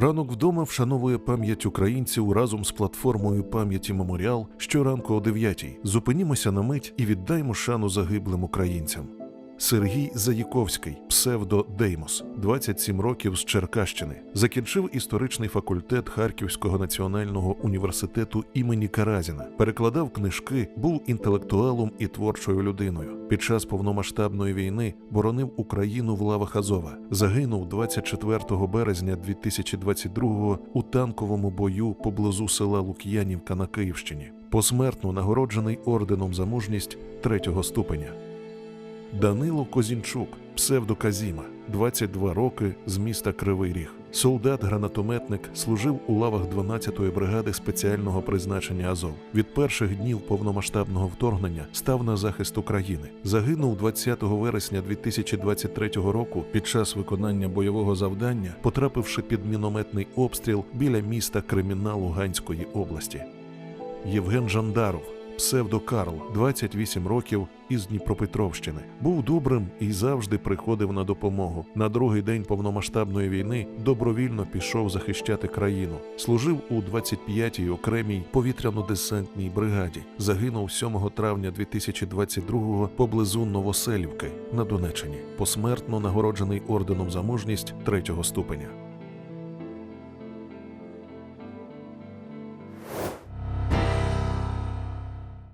Ранок вдома вшановує пам'ять українців разом з платформою пам'яті Меморіал щоранку о 9 Зупинімося на мить і віддаймо шану загиблим українцям. Сергій Заїковський, псевдо Деймос, 27 років з Черкащини, закінчив історичний факультет Харківського національного університету імені Каразіна, перекладав книжки, був інтелектуалом і творчою людиною. Під час повномасштабної війни боронив Україну в лавах Азова. Загинув 24 березня 2022-го у танковому бою поблизу села Лук'янівка на Київщині. Посмертно нагороджений орденом за мужність третього ступеня. Данило Козінчук, псевдо Казіма, 22 роки з міста Кривий Ріг. Солдат-гранатометник служив у лавах 12-ї бригади спеціального призначення Азов. Від перших днів повномасштабного вторгнення став на захист України. Загинув 20 вересня 2023 року під час виконання бойового завдання, потрапивши під мінометний обстріл біля міста Креміна Луганської області. Євген Жандаров, псевдо Карл, 28 років із Дніпропетровщини. Був добрим і завжди приходив на допомогу. На другий день повномасштабної війни добровільно пішов захищати країну. Служив у 25-й окремій повітряно-десантній бригаді. Загинув 7 травня 2022-го поблизу Новоселівки на Донеччині. Посмертно нагороджений орденом за мужність третього ступеня.